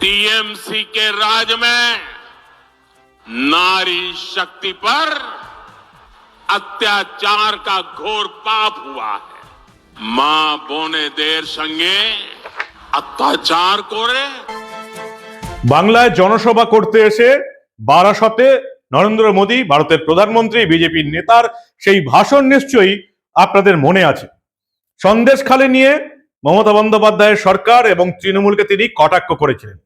TMC के राज में नारी शक्ति पर अत्याचार का घोर पाप हुआ है मां बोने देर संगे অত্যাচার করে বাংলায় জনসভা করতে এসে বারাসতে নরেন্দ্র মোদী ভারতের প্রধানমন্ত্রী বিজেপির নেতার সেই ভাষণ নিশ্চয়ই আপনাদের মনে আছে সন্দেশখালি নিয়ে মমতা বন্দ্যোপাধ্যায়ের সরকার এবং তৃণমূলকে তিনি কটাক্ষ করেছিলেন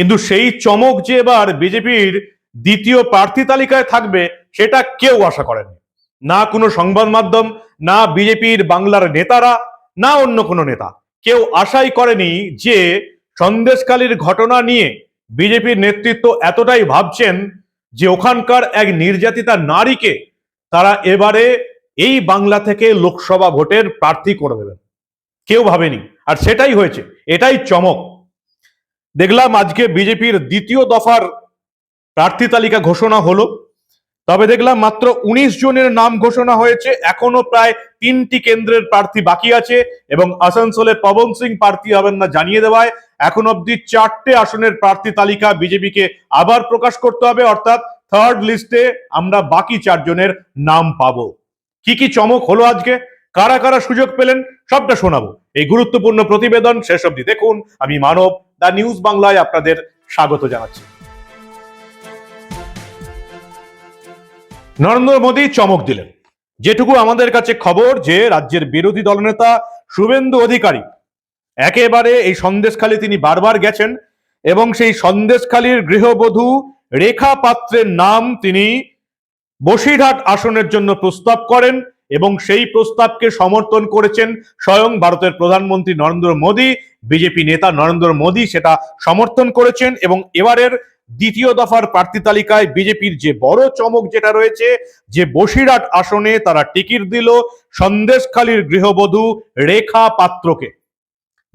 কিন্তু সেই চমক যে এবার বিজেপির দ্বিতীয় প্রার্থী তালিকায় থাকবে, সেটা কেউ আশা করেননি। না কোনো সংবাদ মাধ্যম, না বিজেপির বাংলার নেতারা, না অন্য কোনো নেতা। কেউ আশাই করেনি যে সন্দেশকালীর ঘটনা নিয়ে বিজেপির নেতৃত্ব এতটাই ভাবছেন যে ওখানকার এক নির্যাতিতা নারীকে তারা এবারে এই বাংলা থেকে লোকসভা ভোটের প্রার্থী করে দেবেন। কেউ ভাবেনি। আর সেটাই হয়েছে। এটাই চমক। দেখলাম আজকে বিজেপির দ্বিতীয় দফার প্রার্থী তালিকা ঘোষণা হলো। তবে দেখলাম মাত্র উনিশ জনের নাম ঘোষণা হয়েছে। এখনও প্রায় তিনটি কেন্দ্রের প্রার্থী বাকি আছে এবং আসানসোলে পবন সিং প্রার্থী হবেন না জানিয়ে দেওয়ায়। এখন অবধি চারটে আসনের প্রার্থী তালিকা বিজেপিকে আবার প্রকাশ করতে হবে, অর্থাৎ থার্ড লিস্টে আমরা বাকি চারজনের নাম পাব। কি কি চমক হলো আজকে? কারা কারা সুযোগ পেলেন? সবটা শোনাবো। এই গুরুত্বপূর্ণ প্রতিবেদন শেষ অবধি দেখুন। আমি মানব দা নিউজ বাংলায় আপনাদের স্বাগত জানাচ্ছি। নরেন্দ্র মোদী চমক দিলেন। যেটুকু আমাদের কাছে খবর যে রাজ্যের বিরোধী দলনেতা শুভেন্দু অধিকারী একেবারে এই সন্দেশখালী তিনি বারবার গেছেন এবং সেই সন্দেশখালীর গৃহবধূ রেখা পাত্রের নাম তিনি বসিরহাট আসনের জন্য প্রস্তাব করেন। এবং সেই প্রস্তাবকে সমর্থন করেছেন স্বয়ং ভারতের প্রধানমন্ত্রী নরেন্দ্র মোদী, বিজেপি নেতা নরেন্দ্র মোদী সেটা সমর্থন করেছেন এবং এবারের দ্বিতীয় দফার প্রার্থী তালিকায় বিজেপির যে বড় চমক যেটা রয়েছে, যে বসিরহাট আসনে তারা টিকিট দিল সন্দেশখালীর গৃহবধূ রেখা পাত্রকে।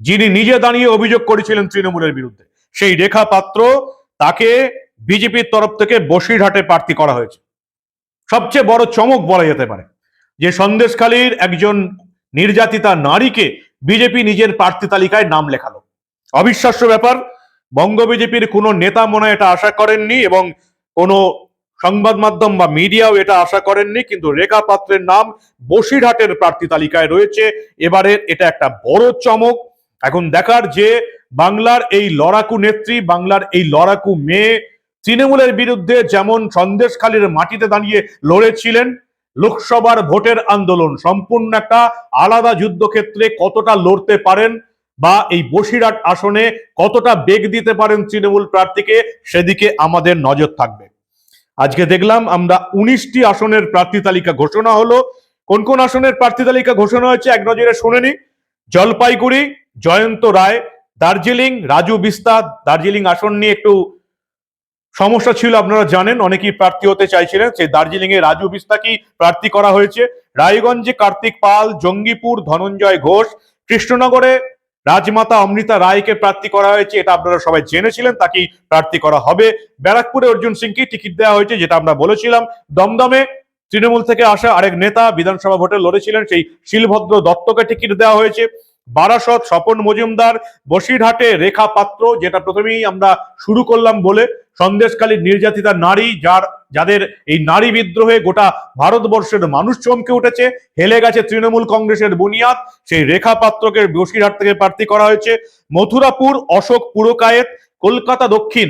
যিনি নিজে দাঁড়িয়ে অভিযোগ করেছিলেন তৃণমূলের বিরুদ্ধে। সেই রেখা পাত্র তাকে বিজেপির তরফ থেকে বসিরহাটে প্রার্থী করা হয়েছে। সবচেয়ে বড় চমক বলা যেতে পারে। যে সন্দেশখালীর একজন নির্যাতিতা নারীকে বিজেপি নিজের প্রার্থী তালিকায় নাম লেখালো। অবিশ্বাস্য ব্যাপার, বঙ্গ বিজেপির কোনো নেতা মনে এটা আশা করেননি এবং কোনো সংবাদ মাধ্যম বা মিডিয়াও এটা আশা করেননি, কিন্তু রেখা পাত্রের নাম বসিরহাটের প্রার্থী তালিকায় রয়েছে। এবারের এটা একটা বড় চমক। এখন দেখার যে বাংলার এই লড়াকু নেত্রী, বাংলার এই লড়াকু মেয়ে, তৃণমূলের বিরুদ্ধে যেমন সন্দেশখালীর মাটিতে দাঁড়িয়ে লড়েছিলেন লোকসভার ভোটের আন্দোলন। সম্পূর্ণ একটা আলাদা যুদ্ধক্ষেত্রে কতটা লড়তে পারেন বা এই বসিরহাট আসনে কতটা বেগ দিতে পারেন তৃণমূল প্রার্থীকে, সেদিকে আমাদের নজর থাকবে। আজকে দেখলাম আমরা উনিশটি আসনের প্রার্থী তালিকা ঘোষণা হলো। কোন কোন আসনের প্রার্থী তালিকা ঘোষণা হয়েছে এক নজরে শুনেনি জলপাইগুড়ি, জয়ন্ত রায়, দার্জিলিং, রাজু বিস্তা দার্জিলিং আসন নিয়ে একটু সমস্যা ছিল, আপনারা জানেন, অনেকেই প্রার্থী হতে চাইছিলেন। সেই দার্জিলিং এ রাজু বিস্তাকি প্রার্থী করা হয়েছে। রায়গঞ্জে কার্তিক পাল, জঙ্গিপুর, ধনঞ্জয় ঘোষ, কৃষ্ণনগরে রাজমাতা অমৃতা রায়কে প্রার্থী করা হয়েছে, এটা আপনারা সবাই জেনেছিলেন, তাকেই প্রার্থী করা হবে। ব্যারাকপুরে অর্জুন সিংকে টিকিট দেওয়া হয়েছে, যেটা আমরা বলেছিলাম। দমদমে তৃণমূল থেকে আসা আরেক নেতা বিধানসভা ভোটে লড়েছিলেন, সেই শিলভদ্র দত্তকে টিকিট দেওয়া হয়েছে। বারাসত, স্বপন মজুমদার, বসিরহাটে রেখা পাত্র, যেটা প্রথমেই আমরা শুরু করলাম বলে সন্দেশকালীর নির্যাতিতা নারী যার, যাদের এই নারী বিদ্রোহে গোটা ভারতবর্ষের মানুষ চমকে উঠেছে, হেলে গেছে তৃণমূল কংগ্রেসের বুনিয়াদ, সেই রেখা পাত্রকে বসিরহাট থেকে প্রার্থী করা হয়েছে। মথুরাপুর অশোক পুরকায়েত, কলকাতা দক্ষিণ।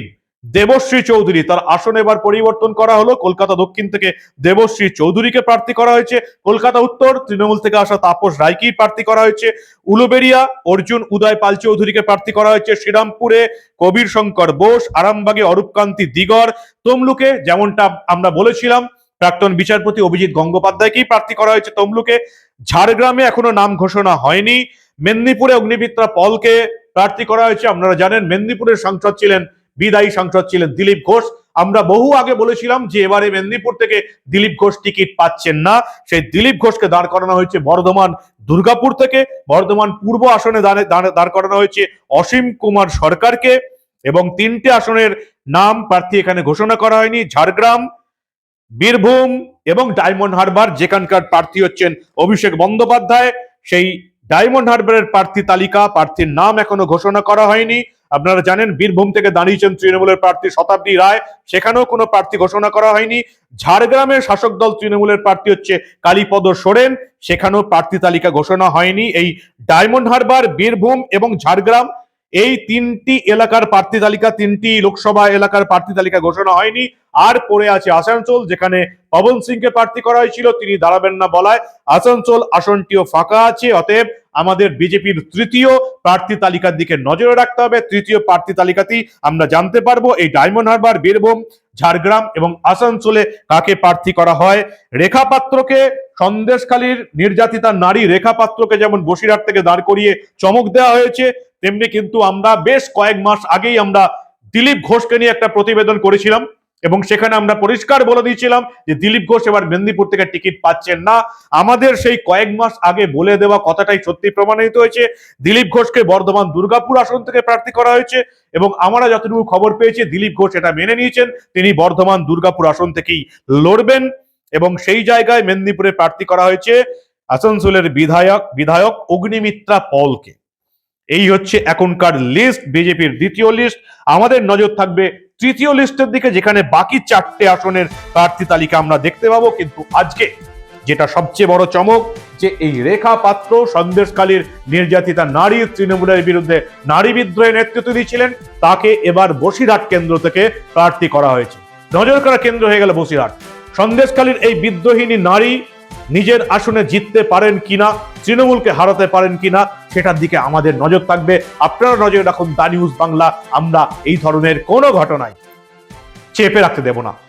দেবশ্রী চৌধুরী। তার আসন এবার পরিবর্তন করা হলো। কলকাতা দক্ষিণ থেকে দেবশ্রী চৌধুরীকে প্রার্থী করা হয়েছে। কলকাতা উত্তর, তৃণমূল থেকে আসা তাপস রায়কেই প্রার্থী করা হয়েছে। উলুবেরিয়া অর্জুন উদয় পাল চৌধুরীকে প্রার্থী করা হয়েছে। শ্রীরামপুরে কবির শঙ্কর বোস, আরামবাগে অরূপকান্তি দিগর তমলুকে যেমনটা আমরা বলেছিলাম, প্রাক্তন বিচারপতি অভিজিৎ গঙ্গোপাধ্যায়কেই প্রার্থী করা হয়েছে তমলুকে। ঝাড়গ্রামে এখনও নাম ঘোষণা হয়নি। মেদিনীপুরে অগ্নিমিত্রা পলকে প্রার্থী করা হয়েছে। আপনারা জানেন, মেদিনীপুরের সাংসদ ছিলেন বিদায়ী সাংসদ ছিলেন দিলীপ ঘোষ। আমরা বহু আগে বলেছিলাম যে এবারে মেদিনীপুর থেকে দিলীপ ঘোষ টিকিট পাচ্ছেন না। সেই দিলীপ ঘোষকে দাঁড় করানো হয়েছে বর্ধমান দুর্গাপুর থেকে। বর্ধমান পূর্ব আসনে দাঁড়ে- করানো হয়েছে অসীম কুমার সরকারকে। এবং তিনটে আসনের নাম প্রার্থী এখানে ঘোষণা করা হয়নি। ঝাড়গ্রাম, বীরভূম এবং ডায়মন্ড হারবার যেখানকার প্রার্থী হচ্ছেন অভিষেক বন্দ্যোপাধ্যায়। সেই ডায়মন্ড হারবারের প্রার্থী তালিকা, প্রার্থীর নাম এখনও ঘোষণা করা হয়নি। আপনারা জানেন, বীরভূম থেকে দাঁড়িয়েছেন তৃণমূলের প্রার্থী শতাব্দী রায়। সেখানেও কোনো প্রার্থী ঘোষণা করা হয়নি। ঝাড়গ্রামের শাসক দল তৃণমূলের প্রার্থী হচ্ছে কালীপদ সোরেন। সেখানেও প্রার্থী তালিকা ঘোষণা হয়নি। এই ডায়মন্ড হারবার, বীরভূম এবং ঝাড়গ্রাম এই তিনটি এলাকার প্রার্থী তালিকা, তিনটি লোকসভা এলাকার প্রার্থী তালিকা ঘোষণা হয়নি। আর পড়ে আছে আসানসোল, যেখানে পবন সিংকে প্রার্থী করা হয়েছিল, তিনি দাঁড়াবেন না বলায়। আসানসোল আসনটিও ফাঁকা আছে, অতএব আমাদের বিজেপির তৃতীয় প্রার্থী তালিকার দিকে নজরে রাখতে হবে। তৃতীয় প্রার্থী তালিকাতেই আমরা জানতে পারব, এই ডায়মন্ড হারবার, বীরভূম, ঝাড়গ্রাম এবং আসানসোলে কাকে প্রার্থী করা হয়। রেখা পাত্রকে সন্দেশখালীর নির্যাতিতা নারী রেখা পাত্রকে যেমন বসিরহাট থেকে দাঁড় করিয়ে চমক দেওয়া হয়েছে তেমনি কিন্তু আমরা বেশ কয়েক মাস আগেই আমরা দিলীপ ঘোষকে নিয়ে একটা প্রতিবেদন করেছিলাম এবং সেখানে আমরা পরিষ্কার বলে দিয়েছিলাম যে দিলীপ ঘোষ এবার মেদিনীপুর থেকে টিকিট পাচ্ছেন না। আমাদের সেই কয়েক মাস আগে বলে দেওয়া কথাটাই সত্যি প্রমাণিত হয়েছে। দিলীপ ঘোষকে বর্ধমান দুর্গাপুর আসন থেকে প্রার্থী করা হয়েছে এবং আমরা যতটুকু খবর পেয়েছি, দিলীপ ঘোষ এটা মেনে নিয়েছেন। তিনি বর্ধমান দুর্গাপুর আসন থেকেই লড়বেন এবং সেই জায়গায় মেদিনীপুরে প্রার্থী করা হয়েছে আসানসোলের বিধায়ক বিধায়ক অগ্নিমিত্রা পলকে। এই হচ্ছে এখনকার লিস্ট বিজেপির দ্বিতীয় লিস্ট আমাদের নজর থাকবে তৃতীয় লিস্টের দিকে, যেখানে বাকি চারটে আসনের প্রার্থী তালিকা আমরা দেখতে পাবো। কিন্তু আজকে যেটা সবচেয়ে বড় চমক, যে এই রেখা পাত্র সন্দেশকালীর নির্যাতিতা নারী তৃণমূলের বিরুদ্ধে নারী বিদ্রোহে নেতৃত্ব দিয়েছিলেন, তাকে এবার বসিরহাট কেন্দ্র থেকে প্রার্থী করা হয়েছে। নজর করা কেন্দ্র হয়ে গেল বসিরহাট। সন্দেশকালীর এই বিদ্রোহিনী নারী নিজের আসনে জিততে পারেন কিনা, তৃণমূলকে হারাতে পারেন কিনা, সেটার দিকে আমাদের নজর থাকবে। আপনারা নজর রাখুন দা নিউজ বাংলা। আমরা এই ধরনের কোনো ঘটনায় চেপে রাখতে দেব না।